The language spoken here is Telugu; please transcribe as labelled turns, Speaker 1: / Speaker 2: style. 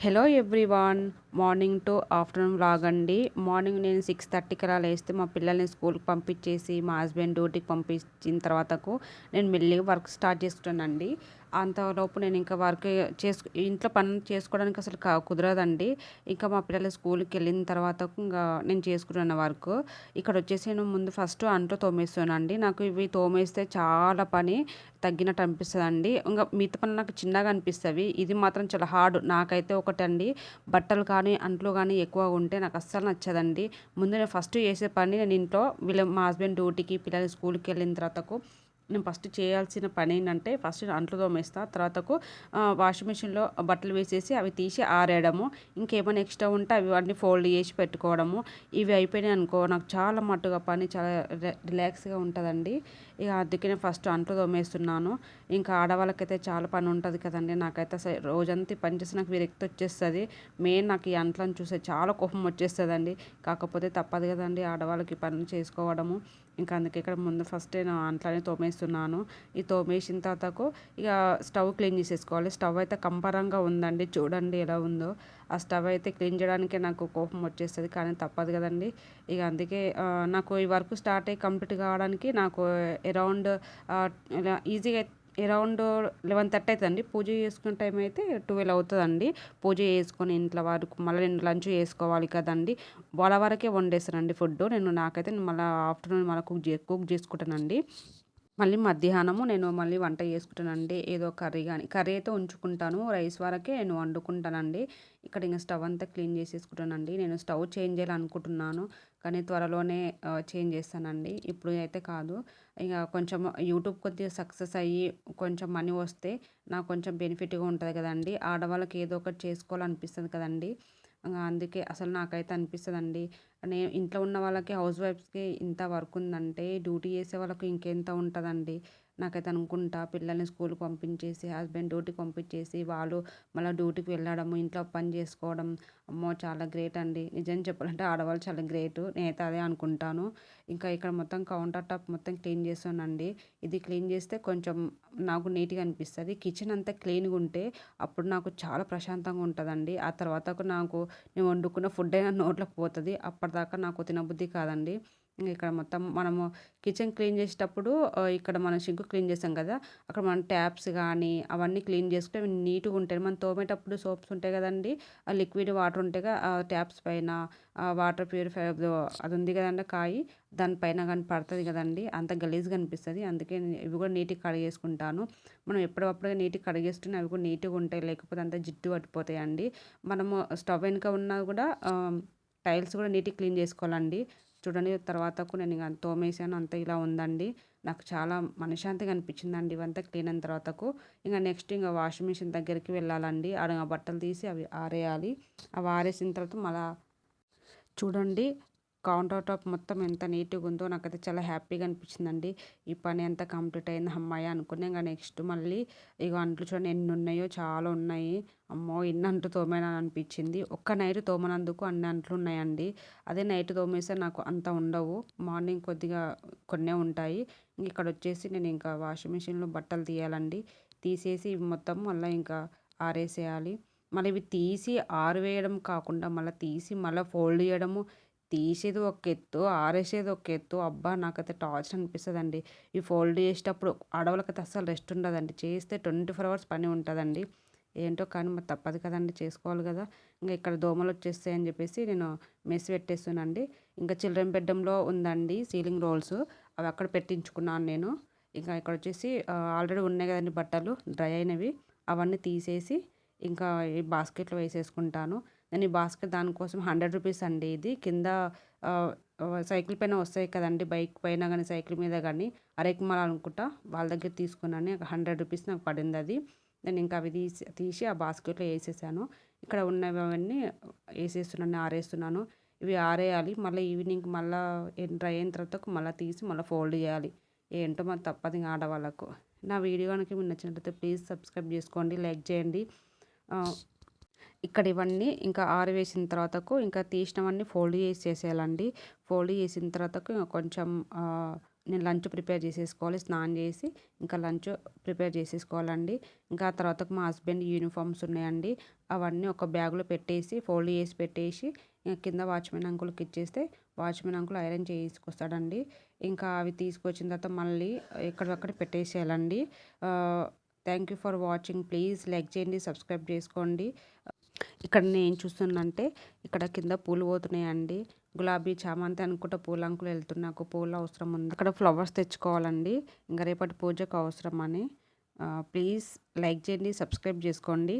Speaker 1: Hello everyone Morning to afternoon vlog అండి. మార్నింగ్ నేను సిక్స్ థర్టీకి అలా లేస్తే మా పిల్లల్ని స్కూల్కి పంపించేసి మా హస్బెండ్ డ్యూటీకి పంపించిన తర్వాతకు నేను మెల్లిగా వర్క్ స్టార్ట్ చేసుకున్నానండి. అంతలోపు నేను ఇంకా వర్క్ చేసు ఇంట్లో పని చేసుకోవడానికి అసలు కుదరదండి. ఇంకా మా పిల్లలు స్కూల్కి వెళ్ళిన తర్వాత ఇంకా నేను చేసుకుంటున్న వర్క్. ఇక్కడ వచ్చేసి నేను ముందు ఫస్ట్ అంట్లో తోమేస్తానండి. నాకు ఇవి తోమేస్తే చాలా పని తగ్గినట్టు అనిపిస్తుంది అండి ఇంకా మిగతా పని నాకు చిన్నగా అనిపిస్తుంది ఇది మాత్రం చాలా హార్డ్ నాకైతే ఒకటండి. బట్టలు కానీ అంట్లో కానీ ఎక్కువ ఉంటే నాకు అస్సలు నచ్చదండి. ముందు నేను ఫస్ట్ చేసే పని నేను ఇంట్లో వీళ్ళ మా హస్బెండ్ డ్యూటీకి పిల్లలు స్కూల్కి వెళ్ళిన తర్వాతకు నేను ఫస్ట్ చేయాల్సిన పని ఏంటంటే ఫస్ట్ అంట్లు తోమేస్తా. తర్వాతకు వాషింగ్ మిషన్లో బట్టలు వేసేసి అవి తీసి ఆరేయడము. ఇంకేమైనా ఎక్స్ట్రా ఉంటే అవి అన్నీ ఫోల్డ్ చేసి పెట్టుకోవడము. ఇవి అయిపోయినాయి అనుకో నాకు చాలా మట్టుగా పని చాలా రిలాక్స్గా ఉంటుందండి. ఇక అందుకే నేను ఫస్ట్ అంట్లు తోమేస్తున్నాను. ఇంకా ఆడవాళ్ళకైతే చాలా పని ఉంటుంది కదండి. నాకైతే అసలు రోజంతా పని చేసి నాకు విరక్తి వచ్చేస్తుంది. మెయిన్ నాకు ఈ అంట్లను చూస్తే చాలా కోపం వచ్చేస్తుందండి. కాకపోతే తప్పదు కదండి ఆడవాళ్ళకి పనులు చేసుకోవడము. ఇంకా అందుకే ఇక్కడ ముందు ఫస్ట్ నేను అంట్లనే తోమేస్తున్నాను. ఈ తోమేసిన తర్వాతకు ఇక స్టవ్ క్లీన్ చేసేసుకోవాలి. స్టవ్ అయితే కంపరంగా ఉందండి. చూడండి ఎలా ఉందో. ఆ స్టవ్ అయితే క్లీన్ చేయడానికే నాకు కోపం వచ్చేస్తుంది కానీ తప్పదు కదండి. ఇక అందుకే నాకు ఈ వర్క్ స్టార్ట్ అయ్యి కంప్లీట్ కావడానికి నాకు అరౌండ్ ఈజీగా అరౌండ్ లెవెన్ థర్టీ అవుతుందండి. పూజ చేసుకునే టైం అయితే ట్వెల్వ్ అవుతుందండి. పూజ చేసుకొని ఇంట్లో వరకు మళ్ళీ నేను లంచ్ చేసుకోవాలి కదండి. వాళ్ళ వరకే వండేస్తానండి ఫుడ్ నేను నాకైతే మళ్ళీ ఆఫ్టర్నూన్ మళ్ళీ కుక్ చే కుక్ చేసుకుంటానండి. మళ్ళీ మధ్యాహ్నము నేను మళ్ళీ వంట చేసుకుంటానండి. ఏదో కర్రీ కానీ కర్రీ అయితే ఉంచుకుంటాను. రైస్ వరకే నేను వండుకుంటానండి. ఇక్కడ ఇంకా స్టవ్ అంతా క్లీన్ చేసేసుకుంటానండి. నేను స్టవ్ చేంజ్ చేయాలనుకుంటున్నాను. కానీ త్వరలోనే చేంజ్ చేస్తానండి. ఇప్పుడు అయితే కాదు. ఇక కొంచెం యూట్యూబ్ కొద్దిగా సక్సెస్ అయ్యి కొంచెం మనీ వస్తే నాకు కొంచెం బెనిఫిట్గా ఉంటుంది కదండి. ఆడవాళ్ళకి ఏదో ఒకటి చేసుకోవాలనిపిస్తుంది కదండి. అందుకే అసలు నాకైతే అనిపిస్తుందండి. నేను ఇంట్లో ఉన్న వాళ్ళకి హౌస్ వైఫ్స్కి ఇంత వర్క్ ఉందంటే డ్యూటీ చేసే వాళ్ళకి ఇంకెంత ఉంటుందండి. నాకైతే అనుకుంటా పిల్లల్ని స్కూల్కి పంపించేసి హస్బెండ్ డ్యూటీకి పంపించేసి వాళ్ళు మళ్ళీ డ్యూటీకి వెళ్ళడము ఇంట్లో పని చేసుకోవడం అమ్మో చాలా గ్రేట్ అండి. నిజం చెప్పాలంటే ఆడవాళ్ళు చాలా గ్రేట్. నేనైతే అదే అనుకుంటాను. ఇంకా ఇక్కడ మొత్తం కౌంటర్ టాప్ మొత్తం క్లీన్ చేస్తానండి ఇది క్లీన్ చేస్తే కొంచెం నాకు నీట్గా అనిపిస్తుంది. కిచెన్ అంతా క్లీన్గా ఉంటే అప్పుడు నాకు చాలా ప్రశాంతంగా ఉంటుందండి. ఆ తర్వాత నాకు నేను వండుకున్న ఫుడ్ అయినా నోట్లోకి పోతుంది. అప్పటిదాకా నాకు తినబుద్ధి కాదండి. ఇక్కడ మొత్తం మనము కిచెన్ క్లీన్ చేసేటప్పుడు ఇక్కడ మనం సింక్ క్లీన్ చేసాం కదా అక్కడ మనం ట్యాప్స్ కానీ అవన్నీ క్లీన్ చేసుకుంటే నీట్గా ఉంటాయి. మనం తోమేటప్పుడు సోప్స్ ఉంటాయి కదండి ఆ లిక్విడ్ వాటర్ ఉంటాయి ట్యాప్స్ పైన వాటర్ ప్యూరిఫై అది ఉంది కదండి కాయి దానిపైన కానీ పడుతుంది కదండి అంత గలీజ్గా అనిపిస్తుంది. అందుకే ఇవి కూడా నీట్గా కడిగేసుకుంటాను మనం ఎప్పుడప్పుడు నీట్గా కడిగేస్తుంటే అవి కూడా నీట్గా ఉంటాయి లేకపోతే అంత జిడ్డు పట్టిపోతాయండి. అండి మనము స్టవ్ వెనుక ఉన్నా కూడా టైల్స్ కూడా నీట్గా క్లీన్ చేసుకోవాలండి. చూడండి తర్వాతకు నేను ఇంకా తోమేసాను అంత ఇలా ఉందండి. నాకు చాలా మనశ్శాంతిగా అనిపించిందండి ఇవంతా క్లీన్ అయిన తర్వాతకు. ఇంకా నెక్స్ట్ ఇంకా వాషింగ్ మిషన్ దగ్గరికి వెళ్ళాలండి. ఆడ బట్టలు తీసి అవి ఆరేయాలి. అవి ఆరేసిన తర్వాత మళ్ళీ చూడండి కౌంటర్ టాప్ మొత్తం ఎంత నీట్గా ఉందో నాకైతే చాలా హ్యాపీగా అనిపించిందండి. ఈ పని అంతా కంప్లీట్ అయింది అమ్మాయి అనుకునే ఇంకా నెక్స్ట్ మళ్ళీ ఇక అంట్లు చూడండి ఎన్ని ఉన్నాయో చాలా ఉన్నాయి. అమ్మో! ఎన్ని అంట్లు తోమేనా అనిపించింది. ఒక్క నైట్ తోమనందుకు అన్ని అంట్లు ఉన్నాయండి. అదే నైట్ తోమేస్తే నాకు అంత ఉండవు. మార్నింగ్ కొద్దిగా కొన్నే ఉంటాయి. ఇక్కడ వచ్చేసి నేను ఇంకా వాషింగ్ మిషన్లో బట్టలు తీయాలండి. తీసేసి మొత్తం మళ్ళీ ఇంకా ఆరేసేయాలి. మళ్ళీ ఇవి తీసి ఆరివేయడం కాకుండా మళ్ళీ తీసి మళ్ళీ ఫోల్డ్ చేయడము తీసేది ఒక ఎత్తు ఆరేసేది ఒక ఎత్తు. అబ్బా నాకైతే టార్చర్ అనిపిస్తుందండి. ఈ ఫోల్డ్ చేసేటప్పుడు ఆడవాళ్ళకైతే అస్సలు రెస్ట్ ఉండదండి. చేస్తే ట్వంటీ ఫోర్ అవర్స్ పని ఉంటుందండి. ఏంటో కానీ మరి తప్పదు కదండి చేసుకోవాలి కదా. ఇంకా ఇక్కడ దోమలు వచ్చేస్తాయి అని చెప్పేసి నేను మెస్ పెట్టేస్తున్నానండి. ఇంకా చిల్డ్రన్ బెడ్రూమ్లో ఉందండి సీలింగ్ రోల్స్. అవి అక్కడ పెట్టించుకున్నాను నేను. ఇంకా ఇక్కడ వచ్చేసి ఆల్రెడీ ఉన్నాయి కదండి బట్టలు డ్రై అయినవి. అవన్నీ తీసేసి ఇంకా ఈ బాస్కెట్లో వేసేసుకుంటాను. నేను ఈ బాస్కెట్ దానికోసం హండ్రెడ్ రూపీస్ అండి ఇది. కింద సైకిల్ పైన వస్తాయి కదండి బైక్ పైన కానీ సైకిల్ మీద కానీ అరేకుమాల అనుకుంటా వాళ్ళ దగ్గర తీసుకున్నాను. హండ్రెడ్ రూపీస్ నాకు పడింది అది. నేను ఇంకా అవి తీసి తీసి ఆ బాస్కెట్లో వేసేసాను. ఇక్కడ ఉన్నవి అవన్నీ వేసేస్తున్నాను ఆరేస్తున్నాను. ఇవి ఆరేయాలి. మళ్ళీ ఈవినింగ్ మళ్ళీ డ్రై అయిన తర్వాత మళ్ళీ తీసి మళ్ళీ ఫోల్డ్ చేయాలి. ఏంటో మరి తప్పదు ఆడవాళ్ళకు. నా వీడియో కనుక మీరు నచ్చినట్లయితే ప్లీజ్ సబ్స్క్రైబ్ చేసుకోండి లైక్ చేయండి. ఇక్కడ ఇవన్నీ ఇంకా ఆరవేసిన తర్వాతకు ఇంకా తీసినవన్నీ ఫోల్డ్ చేసి చేసేయాలండి. ఫోల్డ్ చేసిన తర్వాతకు కొంచెం నేను లంచ్ ప్రిపేర్ చేసేసుకోవాలి స్నానం చేసి ఇంకా లంచ్ ప్రిపేర్ చేసేసుకోవాలండి. ఇంకా తర్వాత మా హస్బెండ్ యూనిఫామ్స్ ఉన్నాయండి. అవన్నీ ఒక బ్యాగ్లో పెట్టేసి ఫోల్డ్ చేసి పెట్టేసి కింద వాచ్మెన్ అంకుల్కి ఇచ్చేస్తే వాచ్మెన్ అంకుల్ ఐరన్ చేసుకొస్తాడండి ఇంకా అవి తీసుకొచ్చిన తర్వాత మళ్ళీ ఎక్కడికక్కడ పెట్టేసేయాలండి. Thank you for watching. Please like చేయండి సబ్స్క్రైబ్ చేసుకోండి. ఇక్కడ నేను చూస్తున్నంటే ఇక్కడ కింద పూలు పోతున్నాయండి. గులాబీ చామంతి అనుకుంటా పూల అంకులు వెళ్తున్నా నాకు పూలు అవసరం ఉంది. అక్కడ ఫ్లవర్స్ తెచ్చుకోవాలండి. ఇంకా రేపటి పూజకు అవసరం అని ప్లీజ్ లైక్ చేయండి సబ్స్క్రైబ్ చేసుకోండి.